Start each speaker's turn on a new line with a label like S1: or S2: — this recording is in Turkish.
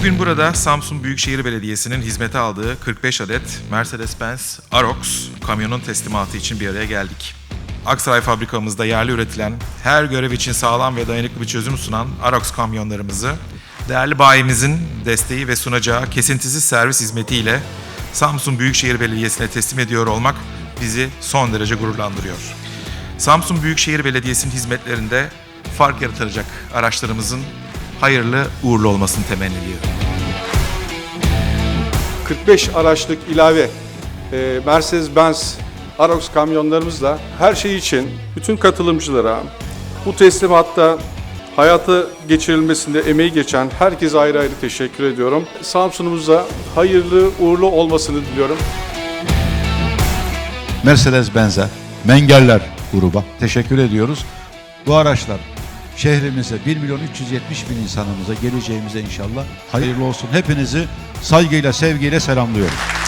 S1: Bugün burada Samsun Büyükşehir Belediyesi'nin hizmete aldığı 45 adet Mercedes-Benz Arox kamyonun teslimatı için bir araya geldik. Aksaray fabrikamızda yerli üretilen, her görev için sağlam ve dayanıklı bir çözüm sunan Arox kamyonlarımızı değerli bayimizin desteği ve sunacağı kesintisiz servis hizmetiyle Samsun Büyükşehir Belediyesi'ne teslim ediyor olmak bizi son derece gururlandırıyor. Samsun Büyükşehir Belediyesi'nin hizmetlerinde fark yaratacak araçlarımızın hayırlı uğurlu olmasını temenni ediyorum.
S2: 45 araçlık ilave e, Mercedes-Benz Arox kamyonlarımızla her şey için bütün katılımcılara bu teslimatta hayata geçirilmesinde emeği geçen herkese ayrı ayrı teşekkür ediyorum. Samsun'umuzda hayırlı uğurlu olmasını diliyorum.
S3: Mercedes-Benz'e, Mengeller gruba teşekkür ediyoruz. Bu araçlar şehrimize 1 milyon 370 bin insanımıza geleceğimize inşallah hayırlı olsun. Hepinizi saygıyla, sevgiyle selamlıyorum.